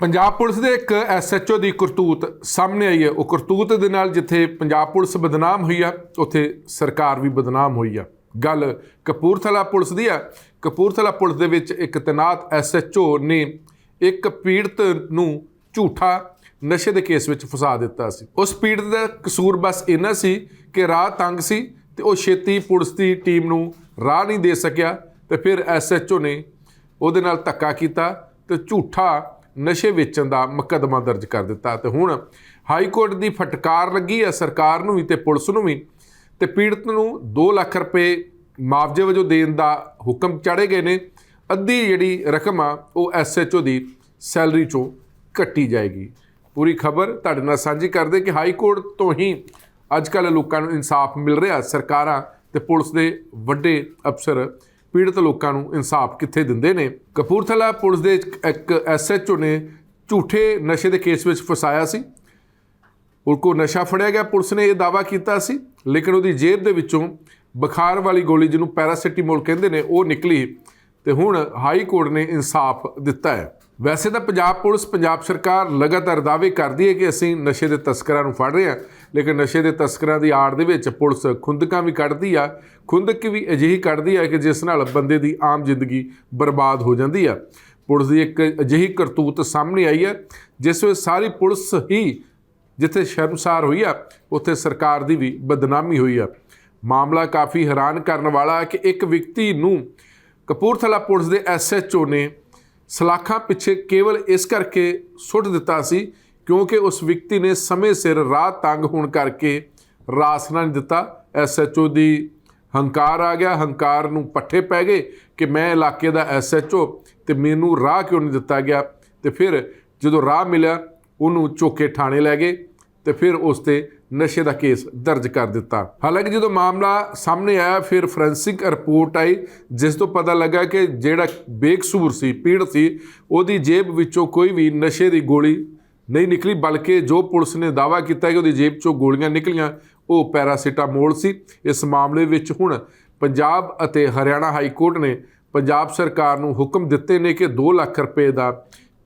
Punjab police ਦੇ ਇੱਕ SHO ਦੀ ਕਰਤੂਤ ਸਾਹਮਣੇ ਆਈ ਹੈ। ਉਹ ਕਰਤੂਤ ਦੇ ਨਾਲ ਜਿੱਥੇ ਪੰਜਾਬ ਪੁਲਿਸ ਬਦਨਾਮ ਹੋਈ ਆ, ਉੱਥੇ ਸਰਕਾਰ ਵੀ ਬਦਨਾਮ ਹੋਈ ਆ। ਗੱਲ ਕਪੂਰਥਲਾ ਪੁਲਿਸ ਦੀ ਆ। ਕਪੂਰਥਲਾ ਪੁਲਿਸ ਦੇ ਵਿੱਚ ਇੱਕ ਤੈਨਾਤ ਐਸਐਚਓ ਨੇ ਇੱਕ ਪੀੜਤ ਨੂੰ ਝੂਠਾ ਨਸ਼ੇ ਦੇ ਕੇਸ ਵਿੱਚ ਫਸਾ ਦਿੱਤਾ ਸੀ। ਉਸ ਪੀੜਤ ਦਾ ਕਸੂਰ ਬਸ ਇੰਨਾ ਸੀ ਕਿ ਰਾਹ ਤੰਗ ਸੀ ਤੇ ਉਹ ਛੇਤੀ ਪੁਲਿਸ ਦੀ ਟੀਮ ਨੂੰ ਰਾਹ ਨਹੀਂ ਦੇ ਸਕਿਆ ਤੇ ਫਿਰ ਐਸਐਚਓ ਨੇ ਉਹਦੇ ਨਾਲ ਧੱਕਾ ਕੀਤਾ ਤੇ ਝੂਠਾ ਨਸ਼ੇ ਵੇਚਣ ਦਾ ਮੁਕੱਦਮਾ ਦਰਜ ਕਰ ਦਿੱਤਾ ਤੇ ਹੁਣ ਹਾਈ ਕੋਰਟ ਦੀ ਫਟਕਾਰ ਲੱਗੀ ਹੈ ਸਰਕਾਰ ਨੂੰ ਵੀ ਤੇ ਪੁਲਿਸ ਨੂੰ ਵੀ ਤੇ ਪੀੜਤ ਨੂੰ 2 ਲੱਖ ਰੁਪਏ ਮੁਆਵਜ਼ੇ ਵਜੋਂ ਦੇਣ ਦਾ ਹੁਕਮ ਚਾੜੇ ਗਏ ਨੇ। ਅੱਧੀ ਜਿਹੜੀ ਰਕਮ ਆ, ਉਹ ਐਸਐਚਓ ਦੀ ਸੈਲਰੀ ਚੋਂ ਕੱਟੀ ਜਾਏਗੀ। ਪੂਰੀ ਖਬਰ ਤੁਹਾਡੇ ਨਾਲ ਸਾਂਝੀ ਕਰਦੇ ਕਿ ਹਾਈ ਕੋਰਟ ਤੋਂ ਹੀ ਅੱਜ ਕੱਲ੍ਹ ਲੋਕਾਂ ਨੂੰ ਇਨਸਾਫ ਮਿਲ ਰਿਹਾ। ਸਰਕਾਰਾਂ ਤੇ ਪੁਲਿਸ ਦੇ ਵੱਡੇ ਅਫਸਰ ਪੀੜਤ ਲੋਕਾਂ ਨੂੰ ਇਨਸਾਫ ਕਿੱਥੇ ਦਿੰਦੇ ਨੇ? ਕਪੂਰਥਲਾ ਪੁਲਿਸ ਦੇ ਇੱਕ- ਇੱਕ ਐਸਐਚਓ ਨੇ ਝੂਠੇ ਨਸ਼ੇ ਦੇ ਕੇਸ ਵਿੱਚ ਫਸਾਇਆ ਸੀ। ਉਹ ਕੋ ਨਸ਼ਾ ਫੜਿਆ ਗਿਆ, ਪੁਲਿਸ ਨੇ ਇਹ ਦਾਵਾ ਕੀਤਾ ਸੀ। ਲੇਕਿਨ ਉਹਦੀ ਜੇਬ ਦੇ ਵਿੱਚੋਂ ਬੁਖਾਰ ਵਾਲੀ ਗੋਲੀ ਜਿਹਨੂੰ ਪੈਰਾਸੀਟਾਮੋਲ ਕਹਿੰਦੇ ਨੇ, ਉਹ ਨਿਕਲੀ। ਤੇ ਹੁਣ ਹਾਈ ਕੋਰਟ ਨੇ ਇਨਸਾਫ ਦਿੱਤਾ ਹੈ। ਵੈਸੇ ਤਾਂ ਪੰਜਾਬ ਪੁਲਿਸ, ਪੰਜਾਬ ਸਰਕਾਰ ਲਗਾਤਾਰ ਦਾਅਵੇ ਕਰਦੀ ਹੈ ਕਿ ਅਸੀਂ ਨਸ਼ੇ ਦੇ ਤਸਕਰਾਂ ਨੂੰ ਫੜ ਰਹੇ ਹਾਂ, ਲੇਕਿਨ ਨਸ਼ੇ ਦੇ ਤਸਕਰਾਂ ਦੀ ਆੜ ਦੇ ਵਿੱਚ ਪੁਲਿਸ ਖੁੰਦਕਾਂ ਵੀ ਕੱਢਦੀ ਆ, ਖੁੰਦਕ ਵੀ ਅਜਿਹੀ ਕੱਢਦੀ ਆ ਕਿ ਜਿਸ ਨਾਲ ਬੰਦੇ ਦੀ ਆਮ ਜ਼ਿੰਦਗੀ ਬਰਬਾਦ ਹੋ ਜਾਂਦੀ ਆ। ਪੁਲਿਸ ਦੀ ਇੱਕ ਅਜਿਹੀ ਕਰਤੂਤ ਸਾਹਮਣੇ ਆਈ ਹੈ, ਜਿਸ ਵਿੱਚ ਸਾਰੀ ਪੁਲਿਸ ਹੀ ਜਿੱਥੇ ਸ਼ਰਮਸਾਰ ਹੋਈ ਆ, ਉੱਥੇ ਸਰਕਾਰ ਦੀ ਵੀ ਬਦਨਾਮੀ ਹੋਈ ਆ। ਮਾਮਲਾ ਕਾਫੀ ਹੈਰਾਨ ਕਰਨ ਵਾਲਾ ਹੈ ਕਿ ਇੱਕ ਵਿਅਕਤੀ ਨੂੰ ਕਪੂਰਥਲਾ ਪੁਲਿਸ ਦੇ ਐਸਐਚਓ ਨੇ ਸਲਾਖਾਂ ਪਿੱਛੇ ਕੇਵਲ ਇਸ ਕਰਕੇ ਸੁੱਟ ਦਿੱਤਾ ਸੀ ਕਿਉਂਕਿ ਉਸ ਵਿਅਕਤੀ ਨੇ ਸਮੇਂ ਸਿਰ ਰਾਹ ਤੰਗ ਹੋਣ ਕਰਕੇ ਰਾਸ ਨਾ ਨਹੀਂ ਦਿੱਤਾ ਐਸਐਚਓ ਦੀ ਹੰਕਾਰ ਆ ਗਿਆ। ਹੰਕਾਰ ਨੂੰ ਪੱਠੇ ਪੈ ਗਏ ਕਿ ਮੈਂ ਇਲਾਕੇ ਦਾ ਐਸਐਚਓ ਤੇ ਮੈਨੂੰ ਰਾਹ ਕਿਉਂ ਨਹੀਂ ਦਿੱਤਾ ਗਿਆ? ਤੇ ਫਿਰ ਜਦੋਂ ਰਾਹ ਮਿਲਿਆ, ਉਹਨੂੰ ਚੋਕੇ ਥਾਣੇ ਲੈ ਗਏ। ਤੇ ਫਿਰ ਉਸ ਤੇ ਨਸ਼ੇ ਦਾ ਕੇਸ ਦਰਜ ਕਰ ਦਿੱਤਾ। ਹਾਲਾਂਕਿ ਜਦੋਂ ਮਾਮਲਾ ਸਾਹਮਣੇ ਆਇਆ, ਫਿਰ ਫੋਰੈਂਸਿਕ ਰਿਪੋਰਟ ਆਈ, ਜਿਸ ਤੋਂ ਪਤਾ ਲੱਗਾ ਕਿ ਜਿਹੜਾ ਬੇਕਸੂਰ ਸੀ, ਪੀੜਤ ਸੀ, ਉਹਦੀ ਜੇਬ ਵਿੱਚੋਂ ਕੋਈ ਵੀ ਨਸ਼ੇ ਦੀ ਗੋਲੀ ਨਹੀਂ ਨਿਕਲੀ, ਬਲਕਿ ਜੋ ਪੁਲਿਸ ਨੇ ਦਾਵਾ ਕੀਤਾ ਕਿ ਉਹਦੀ ਜੇਬ 'ਚੋਂ ਗੋਲੀਆਂ ਨਿਕਲੀਆਂ, ਉਹ ਪੈਰਾਸੀਟਾਮੋਲ ਸੀ। ਇਸ ਮਾਮਲੇ ਵਿੱਚ ਹੁਣ ਪੰਜਾਬ ਅਤੇ ਹਰਿਆਣਾ ਹਾਈ ਕੋਰਟ ਨੇ ਪੰਜਾਬ ਸਰਕਾਰ ਨੂੰ ਹੁਕਮ ਦਿੱਤੇ ਨੇ ਕਿ 2 ਲੱਖ ਰੁਪਏ ਦਾ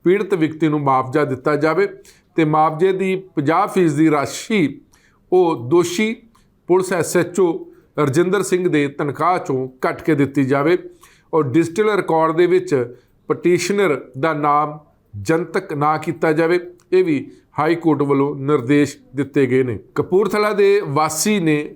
ਪੀੜਤ ਵਿਅਕਤੀ ਨੂੰ ਮੁਆਵਜ਼ਾ ਦਿੱਤਾ ਜਾਵੇ। ਤੇ ਮੁਆਵਜ਼ੇ ਦੀ 50% ਦੀ ਰਾਸ਼ੀ ਉਹ ਦੋਸ਼ੀ ਪੁਲਿਸ ਐਸਐਚਓ ਰਜਿੰਦਰ ਸਿੰਘ ਦੇ ਤਨਖਾਹ ਚੋਂ ਕੱਟ ਕੇ ਦਿੱਤੀ ਜਾਵੇ ਔਰ ਡਿਜੀਟਲ ਰਿਕਾਰਡ ਦੇ ਵਿੱਚ ਪਟੀਸ਼ਨਰ ਦਾ ਨਾਮ ਜਨਤਕ ਨਾ ਕੀਤਾ ਜਾਵੇ। ਇਹ ਵੀ ਹਾਈ ਕੋਰਟ ਵੱਲੋਂ ਨਿਰਦੇਸ਼ ਦਿੱਤੇ ਗਏ ਨੇ। ਕਪੂਰਥਲਾ ਦੇ ਵਾਸੀ ਨੇ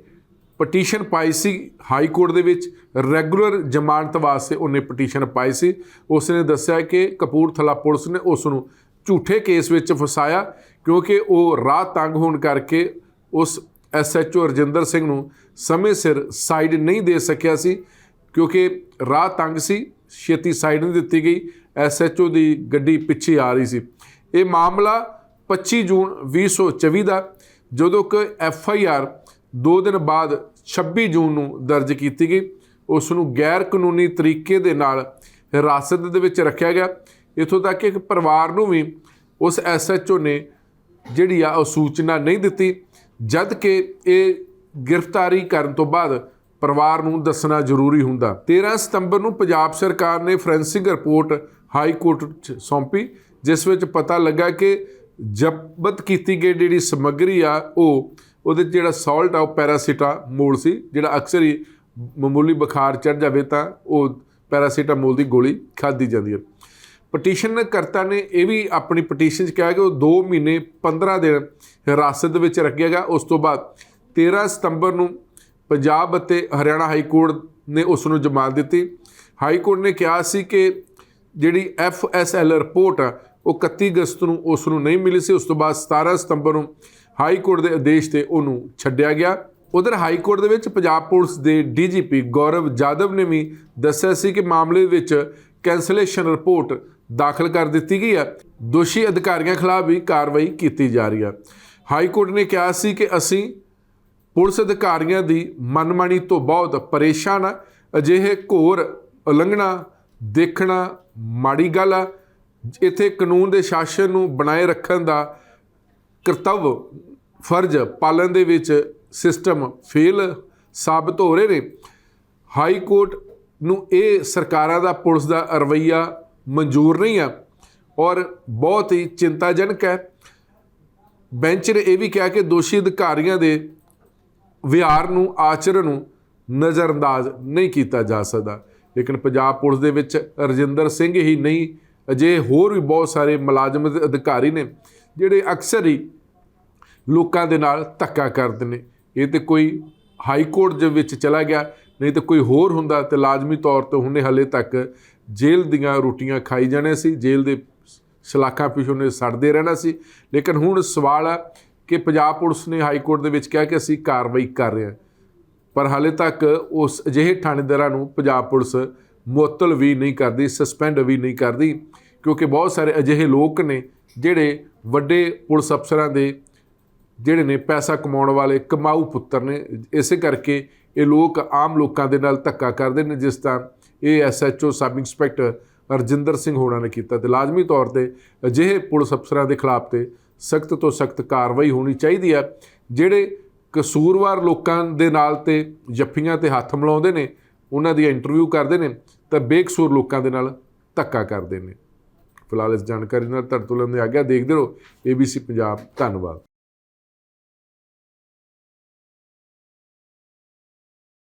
ਪਟੀਸ਼ਨ ਪਾਈ ਸੀ। ਹਾਈ ਕੋਰਟ ਦੇ ਵਿੱਚ ਰੈਗੂਲਰ ਜ਼ਮਾਨਤ ਵਾਸਤੇ ਉਹਨੇ ਪਟੀਸ਼ਨ ਪਾਈ ਸੀ। ਉਸ ਨੇ ਦੱਸਿਆ ਕਿ ਕਪੂਰਥਲਾ ਪੁਲਿਸ ਨੇ ਉਸ ਨੂੰ ਝੂਠੇ ਕੇਸ ਵਿੱਚ ਫਸਾਇਆ ਕਿਉਂਕਿ ਉਹ ਰਾਹ ਤੰਗ ਹੋਣ ਕਰਕੇ ਉਸ ਐਸਐਚਓ ਰਜਿੰਦਰ ਸਿੰਘ ਨੂੰ ਸਮੇਂ ਸਿਰ ਸਾਈਡ ਨਹੀਂ ਦੇ ਸਕਿਆ ਸੀ ਕਿਉਂਕਿ ਰਾਹ ਤੰਗ ਸੀ, ਛੇਤੀ ਸਾਈਡ ਨਹੀਂ ਦਿੱਤੀ ਗਈ ਐਸਐਚਓ ਦੀ ਗੱਡੀ ਪਿੱਛੇ ਆ ਰਹੀ ਸੀ। ਇਹ ਮਾਮਲਾ 25 ਜੂਨ 2024 ਦਾ, ਜਦੋਂ ਕਿ ਐਫ ਆਈ ਆਰ ਦੋ ਦਿਨ ਬਾਅਦ 26 ਜੂਨ ਨੂੰ ਦਰਜ ਕੀਤੀ ਗਈ। ਉਸ ਨੂੰ ਗੈਰ ਕਾਨੂੰਨੀ ਤਰੀਕੇ ਦੇ ਨਾਲ ਹਿਰਾਸਤ ਦੇ ਵਿੱਚ ਰੱਖਿਆ ਗਿਆ। ਇਥੋਂ ਤੱਕ ਕਿ ਇੱਕ ਪਰਿਵਾਰ ਨੂੰ ਵੀ ਉਸ ਐਸਐਚਓ ਨੇ ਜਿਹੜੀ ਆ ਉਹ ਸੂਚਨਾ ਨਹੀਂ ਦਿੱਤੀ, ਜਦ ਕਿ ਇਹ ਗ੍ਰਿਫਤਾਰੀ ਕਰਨ ਤੋਂ ਬਾਅਦ ਪਰਿਵਾਰ ਨੂੰ ਦੱਸਣਾ ਜ਼ਰੂਰੀ ਹੁੰਦਾ। 13 ਸਤੰਬਰ ਨੂੰ ਪੰਜਾਬ ਸਰਕਾਰ ਨੇ ਫੋਰੈਂਸਿਕ ਰਿਪੋਰਟ ਹਾਈ ਕੋਰਟ 'ਚ ਸੌਂਪੀ, ਜਿਸ ਵਿੱਚ ਪਤਾ ਲੱਗਾ ਕਿ ਜ਼ਬਤ ਕੀਤੀ ਗਈ ਜਿਹੜੀ ਸਮੱਗਰੀ ਆ, ਉਹ ਉਹਦੇ 'ਚ ਜਿਹੜਾ ਸਾਲਟ ਆ, ਉਹ ਪੈਰਾਸੀਟਾਮੋਲ ਸੀ, ਜਿਹੜਾ ਅਕਸਰ ਹੀ ਮਾਮੂਲੀ ਬੁਖਾਰ ਚੜ ਜਾਵੇ ਤਾਂ ਉਹ ਪੈਰਾਸੀਟਾਮੋਲ ਦੀ ਗੋਲੀ ਖਾਧੀ ਜਾਂਦੀ ਹੈ। ਪਟੀਸ਼ਨ ਕਰਤਾ ਨੇ, ਇਹ ਵੀ ਆਪਣੀ ਪਟੀਸ਼ਨ 'ਚ ਕਿਹਾ ਕਿ ਉਹ 2 ਮਹੀਨੇ 15 ਦਿਨ ਹਿਰਾਸਤ ਵਿੱਚ ਰੱਖਿਆ ਗਿਆ ਉਸ ਤੋਂ ਬਾਅਦ 13 ਸਤੰਬਰ ਨੂੰ ਪੰਜਾਬ ਅਤੇ ਹਰਿਆਣਾ ਹਾਈ ਕੋਰਟ ਨੇ ਉਸ ਨੂੰ ਜ਼ਮਾਨਤ ਦਿੱਤੀ। ਹਾਈ ਕੋਰਟ ਨੇ ਕਿਹਾ ਸੀ ਕਿ ਜਿਹੜੀ ਐਫ ਐਸ ਐਲ ਰਿਪੋਰਟ ਆ, ਉਹ 31 ਅਗਸਤ ਨੂੰ ਉਸ ਨੂੰ ਨਹੀਂ ਮਿਲੀ ਸੀ। ਉਸ ਤੋਂ ਬਾਅਦ 17 ਸਤੰਬਰ ਨੂੰ ਹਾਈ ਕੋਰਟ ਦੇ ਆਦੇਸ਼ ਤੇ ਉਹਨੂੰ ਛੱਡਿਆ ਗਿਆ। ਉਧਰ ਹਾਈ ਕੋਰਟ ਦੇ ਵਿੱਚ ਪੰਜਾਬ ਪੁਲਿਸ ਦੇ ਡੀਜੀਪੀ ਗੌਰਵ ਜਾਦਵ ਨੇ ਵੀ ਦੱਸਿਆ ਸੀ ਕਿ ਮਾਮਲੇ ਵਿੱਚ ਕੈਂਸਲੇਸ਼ਨ ਰਿਪੋਰਟ ਦਾਖਲ ਕਰ ਦਿੱਤੀ ਗਈ ਹੈ। ਦੋਸ਼ੀ ਅਧਿਕਾਰੀਆਂ ਖਿਲਾਫ ਵੀ ਕਾਰਵਾਈ ਕੀਤੀ ਜਾ ਰਹੀ ਹੈ। ਹਾਈ ਕੋਰਟ ਨੇ ਕਿਹਾ ਸੀ ਕਿ ਅਸੀਂ ਪੁਲਿਸ ਅਧਿਕਾਰੀਆਂ ਦੀ ਮਨਮਾਨੀ ਤੋਂ ਬਹੁਤ ਪਰੇਸ਼ਾਨ ਆ ਅਜਿਹੇ ਘੋਰ ਉਲੰਘਣਾ ਦੇਖਣਾ ਮਾੜੀ ਗੱਲ ਆ। ਇੱਥੇ ਕਾਨੂੰਨ ਦੇ ਸ਼ਾਸਨ ਨੂੰ ਬਣਾਏ ਰੱਖਣ ਦਾ ਕਰਤੱਵ ਫਰਜ਼ ਪਾਲਣ ਦੇ ਵਿੱਚ ਸਿਸਟਮ ਫੇਲ ਸਾਬਤ ਹੋ ਰਹੇ ਨੇ। ਹਾਈ ਕੋਰਟ ਨੂੰ ਇਹ ਸਰਕਾਰਾਂ ਦਾ ਪੁਲਿਸ ਦਾ ਰਵੱਈਆ ਮਨਜ਼ੂਰ ਨਹੀਂ ਆ ਔਰ ਬਹੁਤ ਹੀ ਚਿੰਤਾਜਨਕ ਹੈ ਬੈਂਚ ਨੇ ਇਹ ਵੀ ਕਿਹਾ ਕਿ ਦੋਸ਼ੀ ਅਧਿਕਾਰੀਆਂ ਦੇ ਵਿਹਾਰ ਨੂੰ ਆਚਰਣ ਨੂੰ ਨਜ਼ਰਅੰਦਾਜ਼ ਨਹੀਂ ਕੀਤਾ ਜਾ ਸਕਦਾ ਲੇਕਿਨ ਪੰਜਾਬ ਪੁਲਿਸ ਦੇ ਵਿੱਚ ਰਜਿੰਦਰ ਸਿੰਘ ਹੀ ਨਹੀਂ ਅਜੇ ਹੋਰ ਵੀ ਬਹੁਤ ਸਾਰੇ ਮੁਲਾਜ਼ਮ ਤੇ ਅਧਿਕਾਰੀ ਨੇ ਜਿਹੜੇ ਅਕਸਰ ਹੀ ਲੋਕਾਂ ਦੇ ਨਾਲ ਧੱਕਾ ਕਰਦੇ ਨੇ ਇਹ ਤੇ ਕੋਈ ਹਾਈ ਕੋਰਟ ਦੇ ਵਿੱਚ ਚਲਾ ਗਿਆ ਨਹੀਂ ਤਾਂ ਕੋਈ ਹੋਰ ਹੁੰਦਾ ਤੇ ਲਾਜ਼ਮੀ ਤੌਰ ਤੇ ਉਹਨੇ ਹਲੇ ਤੱਕ ਜੇਲ੍ਹ ਦੀਆਂ ਰੋਟੀਆਂ ਖਾਈ ਜਾਣੇ ਸੀ, ਜੇਲ੍ਹ ਦੇ ਸਲਾਖਾਂ ਪਿਛੋਂ ਨੇ ਸੜਦੇ ਰਹਿਣਾ ਸੀ। ਲੇਕਿਨ ਹੁਣ ਸਵਾਲ ਹੈ ਕਿ ਪੰਜਾਬ ਪੁਲਿਸ ਨੇ ਹਾਈ ਕੋਰਟ ਦੇ ਵਿੱਚ ਕਿਹਾ ਕਿ ਅਸੀਂ ਕਾਰਵਾਈ ਕਰ ਰਹੇ ਹਾਂ। ਪਰ ਹਾਲੇ ਤੱਕ ਉਸ ਅਜਿਹੇ ਥਾਣੇਦਾਰਾਂ ਨੂੰ ਪੰਜਾਬ ਪੁਲਿਸ ਮੁਅੱਤਲ ਵੀ ਨਹੀਂ ਕਰਦੀ, ਸਸਪੈਂਡ ਵੀ ਨਹੀਂ ਕਰਦੀ, ਕਿਉਂਕਿ ਬਹੁਤ ਸਾਰੇ ਅਜਿਹੇ ਲੋਕ ਨੇ ਜਿਹੜੇ ਵੱਡੇ ਪੁਲਿਸ ਅਫਸਰਾਂ ਦੇ ਜਿਹੜੇ ਨੇ ਪੈਸਾ ਕਮਾਉਣ ਵਾਲੇ ਕਮਾਊ ਪੁੱਤਰ ਨੇ, ਇਸੇ ਕਰਕੇ ਇਹ ਲੋਕ ਆਮ ਲੋਕਾਂ ਦੇ ਨਾਲ ਧੱਕਾ ਕਰਦੇ ਨੇ, ਜਿਸ ਤਰ੍ਹਾਂ ਇਹ SHO sub inspector Rajinder Singh ਹੋਣਾ ਨੇ ਕੀਤਾ ਤੇ ਲਾਜ਼ਮੀ ਤੌਰ ਤੇ ਅਜਿਹੇ ਪੁਲਿਸ ਅਫਸਰਾਂ ਦੇ ਖਿਲਾਫ ਤੇ ਸਖਤ ਤੋਂ ਸਖਤ ਕਾਰਵਾਈ ਹੋਣੀ ਚਾਹੀਦੀ ਹੈ, ਜਿਹੜੇ ਕਸੂਰਵਾਰ ਲੋਕਾਂ ਦੇ ਨਾਲ ਤੇ ਜੱਫੀਆਂ ਤੇ ਹੱਥ ਮਿਲਾਉਂਦੇ ਨੇ, ਉਹਨਾਂ ਦੀ ਇੰਟਰਵਿਊ ਕਰਦੇ ਨੇ, ਤਾਂ ਬੇਕਸੂਰ ਲੋਕਾਂ ਦੇ ਨਾਲ ਧੱਕਾ ਕਰਦੇ ਨੇ। ਫਿਲਹਾਲ ਇਸ ਜਾਣਕਾਰੀ ਨਾਲ ਤੁਹਾਡੇ ਤੋਂ ਲੈਂਦੇ ਗਿਆ, ਦੇਖਦੇ ਰਹੋ ABC ਪੰਜਾਬ, ਧੰਨਵਾਦ।